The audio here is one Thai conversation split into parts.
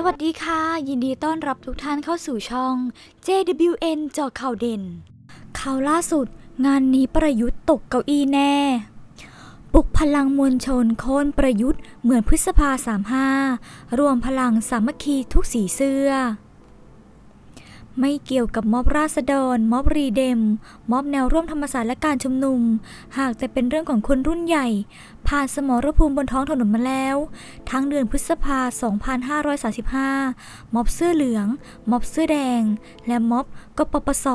สวัสดีค่ะ ยินดีต้อนรับทุกท่านเข้าสู่ช่อง JWN เจอข่าวเด่น ข่าวล่าสุด งานนี้ประยุทธ์ตกเก้าอี้แน่ ปลุกพลังมวลชนโค่นประยุทธ์เหมือนพฤษภา 35 รวมพลังสามัคคีทุกสีเสื้อ ไม่เกี่ยวกับม็อบราษฎร ม็อบรีเดม ม็อบแนวร่วมธรรมศาสตร์และการชุมนุม หากแต่เป็นเรื่องของคนรุ่นใหญ่ ผ่านสมรภูมิบนท้องถนนมาแล้ว ทั้งเดือนพฤษภา 2535 ม็อบเสื้อเหลือง ม็อบเสื้อแดง และม็อบกปปส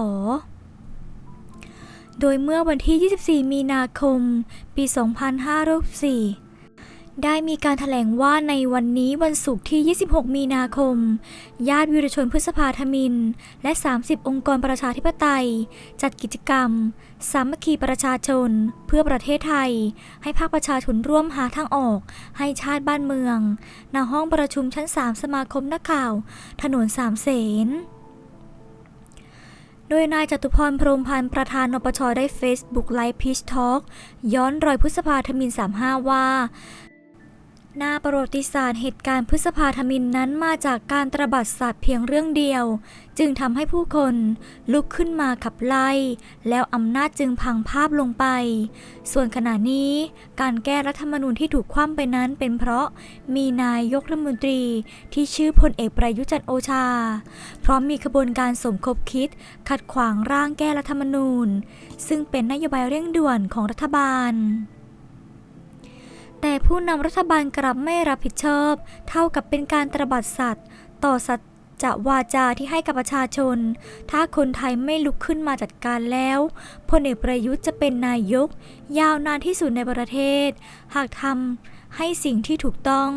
โดยเมื่อวันที่ 24 มีนาคม ปี 2564 ได้มีการถแถลงว่าในวันนี้วันศุกร์ที่ 26 มีนาคม ญาติวิรชนพฤษภาธมิน และ 30 องค์กรประชาธิปไตย จัดกิจกรรม สามัคคีประชาชน เพื่อประเทศไทย ให้ภาคประชาชนร่วมหาทางออก ให้ชาติบ้านเมืองณห้องประชุมชั้น 3 สมาคมนักข่าว ถนนสามเสนโดยนายจตุพร พรมพันธ์ ประธานนปชได้เฟซบุ๊กไลฟ์พีชทอล์กย้อนรอยพฤษภาธมิน 35 ว่า หน้าประวัติศาสตร์เหตุการณ์พฤษภาธมินนั้นมาจากการตระบัดสัตว์เพียงเรื่องเดียว จึงทำให้ผู้คนลุกขึ้นมาขับไล่ แล้วอำนาจจึงพังภาพลงไป ส่วนขณะนี้การแก้รัฐธรรมนูญที่ถูกคว่ำไปนั้นเป็นเพราะมีนายกรัฐมนตรีที่ชื่อพลเอกประยุจันทร์โอชา พร้อมมีขบวนการสมคบคิด ขัดขวางร่างแก้รัฐธรรมนูญ ซึ่งเป็นนโยบายเร่งด่วนของรัฐบาล แต่ผู้นำรัฐบาลกลับไม่รับผิดชอบ เท่ากับเป็นการตระบัดสัตว์ ต่อสัจจะวาจาที่ให้กับประชาชน ถ้าคนไทยไม่ลุกขึ้นมาจัดการแล้วพลเอกประยุทธ์จะเป็นนายก ยาวนานที่สุดในประเทศ หากทำให้สิ่งที่ถูกต้อง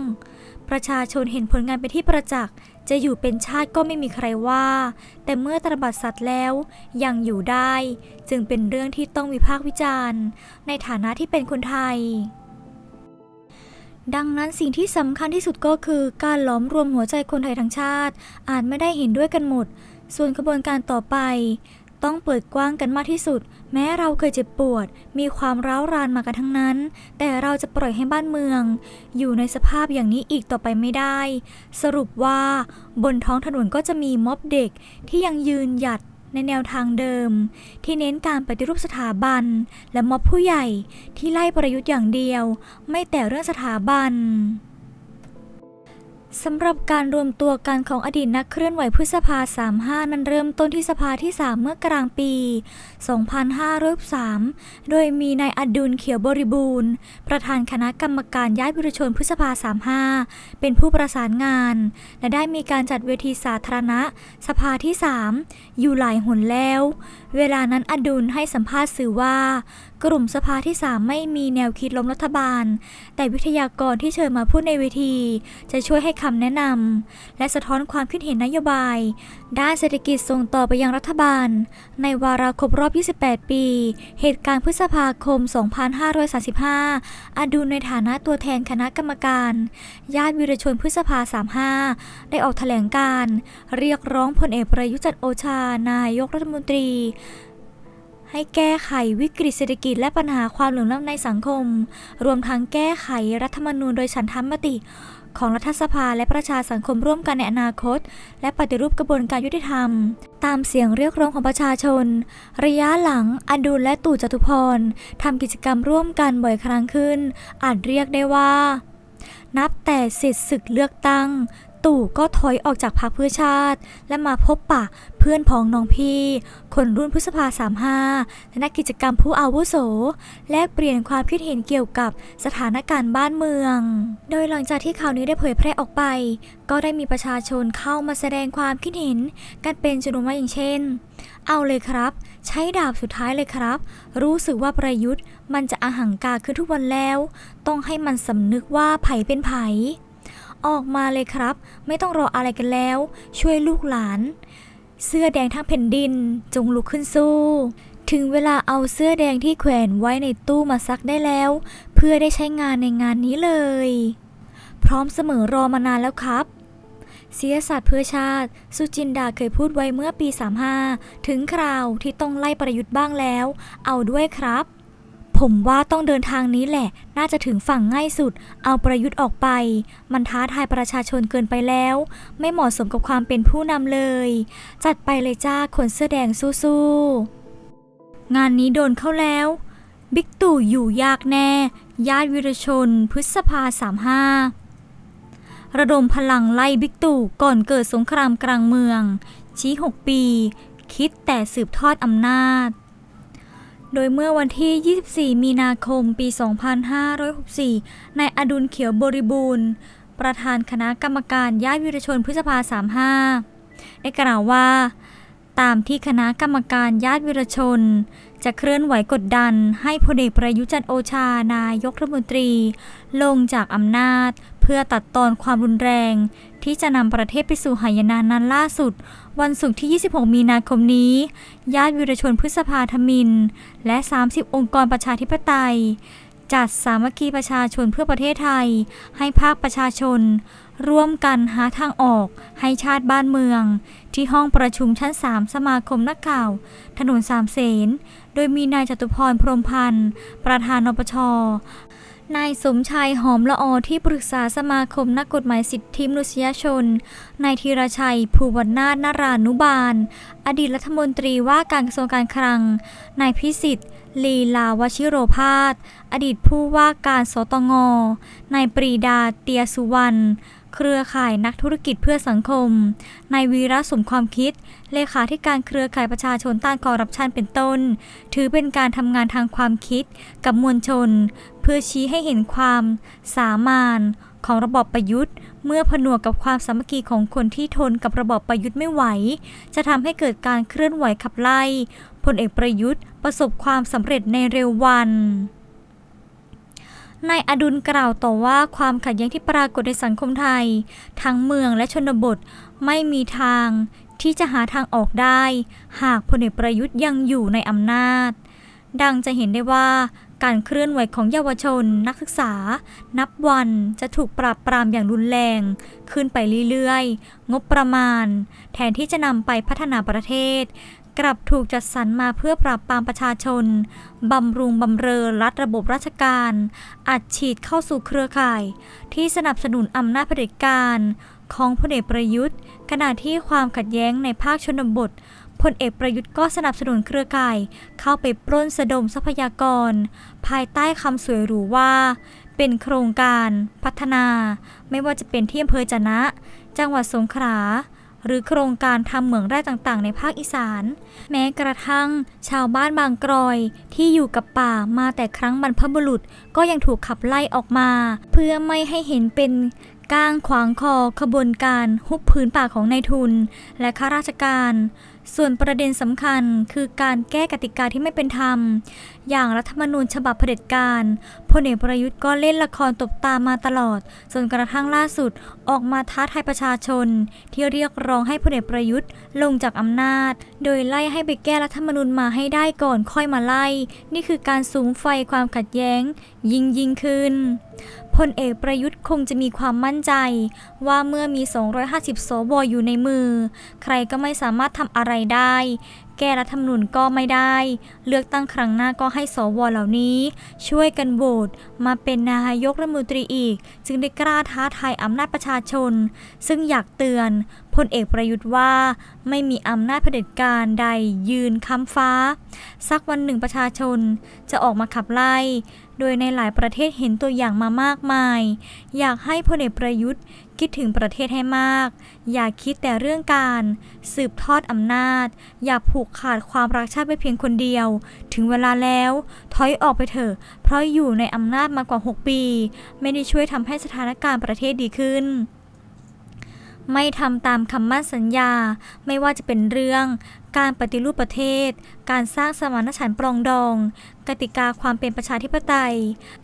ประชาชนเห็นผลงานเป็นที่ประจักษ์จะอยู่เป็นชาติก็ไม่มีใครว่า แต่เมื่อตระบัดสัตว์แล้วยังอยู่ได้ จึงเป็นเรื่องที่ต้องวิพากษ์วิจารณ์ ในฐานะที่เป็นคนไทย ดังนั้นสิ่งที่สำคัญที่สุดก็คือ การหลอมรวมหัวใจคนไทยทั้งชาติ อาจไม่ได้เห็นด้วยกันหมด ส่วนกระบวนการต่อไป ต้องเปิดกว้างกันมากที่สุด แม้เราเคยเจ็บปวด มีความร้าวรานมากันทั้งนั้น แต่เราจะปล่อยให้บ้านเมือง อยู่ในสภาพอย่างนี้อีกต่อไปไม่ได้ สรุปว่า บนท้องถนนก็จะมีม็อบเด็กที่ยังยืนหยัด ในแนวทางเดิม ที่เน้นการปฏิรูปสถาบัน และม็อบผู้ใหญ่ที่ไล่ประยุทธ์อย่างเดียว ไม่แต่เรื่องสถาบัน สำหรับการรวมตัวกันของอดีตนักเคลื่อนไหวพฤษภา 35 นั้นเริ่มต้นที่สภาที่ 3 เมื่อกลางปี 2503 โดยมีนายอดุลเขียวบริบูรณ์ ประธานคณะกรรมการย้ายวิรชนพฤษภา 35 เป็นผู้ประสานงาน และได้มีการจัดเวทีสาธารณะ สภาที่ 3 อยู่หลายหนแล้ว เวลานั้นอดุลให้สัมภาษณ์สื่อว่ากลุ่มสภาที่ 3 ไม่มีแนวคิดล้มรัฐบาล แต่วิทยากรที่เชิญมาพูดในเวที จะช่วยให้คำแนะนำและสะท้อนความคิดเห็นนโยบาย ด้านเศรษฐกิจส่งต่อไปยังรัฐบาล ในวาระครบรอบ 28 ปี เหตุการณ์พฤษภาคม 2535 อดุลในฐานะตัวแทนคณะกรรมการ ญาติวิรชนพฤษภา 35 ได้ออกแถลงการ เรียกร้องพลเอกประยุจันโอชานายกรัฐมนตรี ให้แก้ไขวิกฤตเศรษฐกิจและปัญหาความเหลื่อมล้ำในสังคม รวมทั้งแก้ไขรัฐธรรมนูญโดยฉันทามติ ของรัฐสภาและประชาสังคมร่วมกันในอนาคต และปฏิรูปกระบวนการยุติธรรม ตามเสียงเรียกร้องของประชาชน ระยะหลังอดุลและตู่จตุพรทำกิจกรรมร่วมกันบ่อยครั้งขึ้น อาจเรียกได้ว่า นับแต่เสร็จศึกเลือกตั้ง ตู่ก็ถอยออกจากพรรคเพื่อชาติ และมาพบปะเพื่อนพ้องน้องพี่ คนรุ่นพฤษภา 35 และนักกิจกรรมผู้อาวุโส แลกเปลี่ยนความคิดเห็นเกี่ยวกับสถานการณ์บ้านเมือง โดยหลังจากที่ข่าวนี้ได้เผยแพร่ออกไป ก็ได้มีประชาชนเข้ามาแสดงความคิดเห็นกันเป็นจำนวนมากอย่างเช่น เอาเลยครับ ใช้ดาบสุดท้ายเลยครับ รู้สึกว่าประยุทธ์มันจะอาหังการขึ้นทุกวันแล้ว ต้องให้มันสำนึกว่าไผเป็นไผ ออกมาเลยครับ ไม่ต้องรออะไรกันแล้ว ช่วยลูกหลาน เสื้อแดงทั้งแผ่นดินจงลุกขึ้นสู้ ถึงเวลาเอาเสื้อแดงที่แขวนไว้ในตู้มาซักได้แล้ว เพื่อได้ใช้งานในงานนี้เลย พร้อมเสมอรอมานานแล้วครับเสียสัตว์เพื่อชาติ สุจินดาเคยพูดไว้เมื่อปี 35 ถึงคราวที่ต้องไล่ประยุทธ์บ้างแล้ว เอาด้วยครับ ผมว่าต้องเดินทางนี้แหละ น่าจะถึงฝั่งง่ายสุด เอาประยุทธ์ออกไป มันท้าทายประชาชนเกินไปแล้ว ไม่เหมาะสมกับความเป็นผู้นำเลย จัดไปเลยจ้าคนเสื้อแดงสู้ๆ งานนี้โดนเข้าแล้ว บิ๊กตู่อยู่ยากแน่ ญาติวิรชน พฤษภา35ระดมพลังไล่บิ๊กตู่ก่อนเกิดสงครามกลางเมือง ชี้ 6 ปี คิดแต่สืบทอดอำนาจ โดยเมื่อวันที่ 24 มีนาคม ปี 2564 นายอดุลเขียวบริบูรณ์ ประธานคณะกรรมการญาติวิรชนพฤษภา 35 ได้กล่าวว่า ตามที่คณะกรรมการญาติวิรชน จะเคลื่อนไหวกดดัน ให้พลเอกประยุจันโอชานายกรัฐมนตรี ลงจากอำนาจ พื่อตัดตอนความรุนแรง ที่จะนำประเทศไปสู่หายนะนั้นล่าสุด วันศุกร์ที่ 26 มีนาคมนี้ ญาติวิรชนพฤษภาธมิน และ 30 องค์กรประชาธิปไตย จัดสามัคคีประชาชนเพื่อประเทศไทย ให้ภาคประชาชน ร่วมกันหาทางออกให้ชาติบ้านเมือง ที่ห้องประชุมชั้น 3 สมาคมนักข่าว ถนนสามเสนโดยมีนายจตุพรพรมพันธ์ ประธานนปช นายสมชายหอมละออที่ปรึกษาสมาคมนักกฎหมายสิทธิมนุษยชน นายธีรชัย ภูวนาถนารานุบาล อดีตรัฐมนตรีว่าการกระทรวงการคลัง นายพิสิทธิ์ลีลาวชิโรพาสอดีตผู้ว่าการสตง นายปรีดาเตียสุวรรณ เครือข่ายนักธุรกิจเพื่อสังคม นายวีระสมความคิด เลขาธิการเครือข่ายประชาชนต้านคอร์รัปชันเป็นต้น ถือเป็นการทำงานทางความคิดกับมวลชน พื่อชี้ให้เห็นความสามานของระบอบประยุทธ์ เมื่อผนวกกับความสามัคคีของคนที่ทนกับระบอบประยุทธ์ไม่ไหว จะทำให้เกิดการเคลื่อนไหวขับไล่พลเอกประยุทธ์ประสบความสำเร็จในเร็ววันนายอดุลกล่าวต่อว่าความขัดแย้งที่ปรากฏในสังคมไทย ทั้งเมืองและชนบทไม่มีทางที่จะหาทางออกได้ หากพลเอกประยุทธ์ยังอยู่ในอำนาจ ดังจะเห็นได้ว่า การเคลื่อนไหวของเยาวชน นักศึกษา นับวันจะถูกปราบปรามอย่างรุนแรง ขึ้นไปเรื่อยๆ งบประมาณ แทนที่จะนำไปพัฒนาประเทศ กลับถูกจัดสรรมาเพื่อปราบปรามประชาชน บำรุงบำเรอรัฐระบบราชการ อัดฉีดเข้าสู่เครือข่าย ที่สนับสนุนอำนาจเผด็จการ ของพลเอกประยุทธ์ ขณะที่ความขัดแย้งในภาคชนบท พลเอกประยุทธ์ก็สนับสนุนเครือข่าย เข้าไปปล้นสะดมทรัพยากร ภายใต้คำสวยหรูว่า เป็นโครงการพัฒนา ไม่ว่าจะเป็นที่อำเภอจะนะ จังหวัดสงขลาหรือโครงการทำเหมืองแร่ต่างๆ ในภาคอีสาน แม้กระทั่ง ชาวบ้านบางกรอยที่อยู่กับป่ามาแต่ครั้งบรรพบุรุษก็ยังถูกขับไล่ออกมา เพื่อไม่ให้เห็นเป็นก้างขวางคอขบวนการฮุบพื้นป่าของนายทุน และข้าราชการ ส่วนประเด็นสำคัญคือการแก้กติกาที่ไม่เป็นธรรม อย่างรัฐธรรมนูญฉบับเผด็จการพลเอกประยุทธ์ก็เล่นละครตบตามาตลอด จนกระทั่งล่าสุดออกมาท้าทายประชาชน ที่เรียกร้องให้พลเอกประยุทธ์ลงจากอำนาจ โดยไล่ให้ไปแก้รัฐธรรมนูญมาให้ได้ก่อนค่อยมาไล่ นี่คือการสูงไฟความขัดแย้ง ยิ่งยิ่งขึ้น พลเอกประยุทธ์คงจะมีความมั่นใจ ว่าเมื่อมี 250 สวอยู่ในมือ ใครก็ไม่สามารถทำอะไรได้ แก้รัฐธรรมนูญก็ไม่ได้ เลือกตั้งครั้งหน้าก็ให้สวเหล่านี้ ช่วยกันโหวตมาเป็นนายกรัฐมนตรีอีก จึงได้กล้าท้าทายอำนาจประชาชน ซึ่งอยากเตือน พลเอกประยุทธ์ว่า ไม่มีอำนาจเผด็จการใดยืนค้ำฟ้า สักวันหนึ่งประชาชนจะออกมาขับไล่ โดยในหลายประเทศเห็นตัวอย่างมามากมาย อยากให้พลเอกประยุทธ์คิดถึงประเทศให้มาก อย่าคิดแต่เรื่องการสืบทอดอำนาจ อย่าผูกขาดความรักชาติไปเพียงคนเดียว ถึงเวลาแล้วถอยออกไปเถอะ เพราะอยู่ในอำนาจมากว่า 6 ปี ไม่ได้ช่วยทำให้สถานการณ์ประเทศดีขึ้น ไม่ทำตามคำมั่นสัญญา ไม่ว่าจะเป็นเรื่อง การปฏิรูปประเทศ การสร้างสมานฉันท์ปรองดอง กติกาความเป็นประชาธิปไตย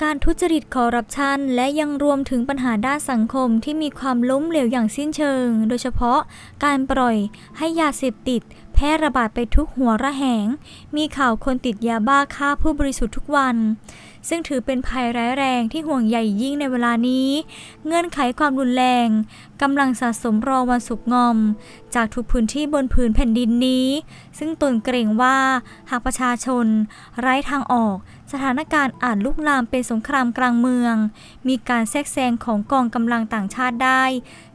การทุจริตคอร์รัปชัน และยังรวมถึงปัญหาด้านสังคมที่มีความล้มเหลวอย่างสิ้นเชิง โดยเฉพาะการปล่อยให้ยาเสพติด ร่ระบาดไปทุกหัวระแหง มีข่าวคนติดยาบ้าฆ่าผู้บริสุทธิ์ทุกวัน ซึ่งถือเป็นภัยร้ายแรงที่ห่วงใหญ่ยิ่งในเวลานี้ เงื่อนไขความรุนแรงกำลังสะสมรอวันสุกงอม จากทุกพื้นที่บนผืนแผ่นดินนี้ ซึ่งตนเกรงว่าหากประชาชน ไร้ทางออก สถานการณ์อาจลุกลามเป็นสงครามกลางเมือง มีการแทรกแซงของกองกำลังต่างชาติได้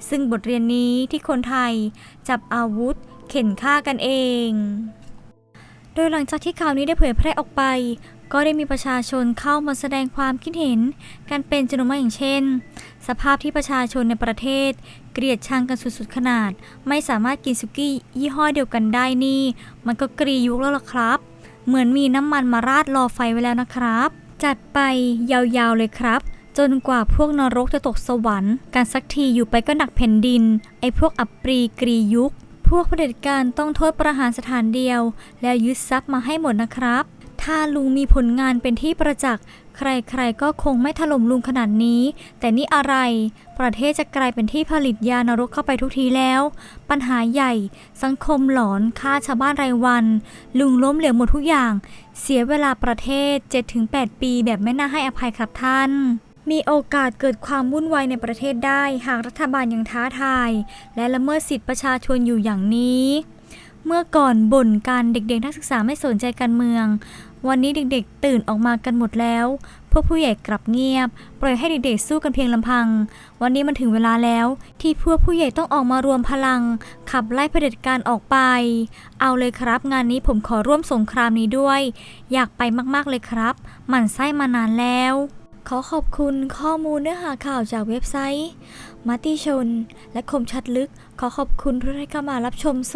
ซึ่งบทเรียนนี้ที่คนไทย จับอาวุธ เข็นฆ่ากันเอง โดยหลังจากที่ข่าวนี้ได้เผยแพร่ออกไป ก็ได้มีประชาชนเข้ามาแสดงความคิดเห็นกันเป็นจำนวนมากอย่างเช่น สภาพที่ประชาชนในประเทศ เกลียดชังกันสุดๆขนาด ไม่สามารถกินสุกี้ยี่ห้อเดียวกันได้นี่ มันก็กรียุคแล้วล่ะครับ เหมือนมีน้ำมันมาราดรอไฟไว้แล้วนะครับ จัดไปยาวๆเลยครับจนกว่าพวกนรกจะตกสวรรค์การสักทีอยู่ไปก็หนักแผ่นดิน ไอ้พวกอับปรีกรียุค พวกเผด็จการต้องโทษประหารสถานเดียว แล้วยึดทรัพย์มาให้หมดนะครับ ถ้าลุงมีผลงานเป็นที่ประจักษ์ ใครๆก็คงไม่ถล่มลุงขนาดนี้ แต่นี่อะไร ประเทศจะกลายเป็นที่ผลิตยานรกเข้าไปทุกทีแล้ว ปัญหาใหญ่ สังคมหลอนฆ่าชาวบ้านรายวัน ลุงล้มเหลวหมดทุกอย่าง เสียเวลาประเทศ 7-8 ปีแบบไม่น่าให้อภัยครับท่าน มีโอกาสเกิดความวุ่นวายในประเทศได้ หากรัฐบาลยังท้าทาย และละเมิดสิทธิประชาชนอยู่อย่างนี้ เมื่อก่อนบ่นกันเด็กๆนักศึกษาไม่สนใจการเมือง วันนี้เด็กๆตื่นออกมากันหมดแล้ว พวกผู้ใหญ่กลับเงียบ ปล่อยให้เด็กๆสู้กันเพียงลำพัง วันนี้มันถึงเวลาแล้ว ที่พวกผู้ใหญ่ต้องออกมารวมพลัง ขับไล่เผด็จการออกไป เอาเลยครับ งานนี้ผมขอร่วมสงครามนี้ด้วย อยากไปมากๆเลยครับ หมั่นไส้มานานแล้ว ขอขอบคุณข้อมูลเนื้อหาข่าวจากเว็บไซต์มติชน และคมชัดลึก ขอขอบคุณทุกท่านที่เข้ามารับชม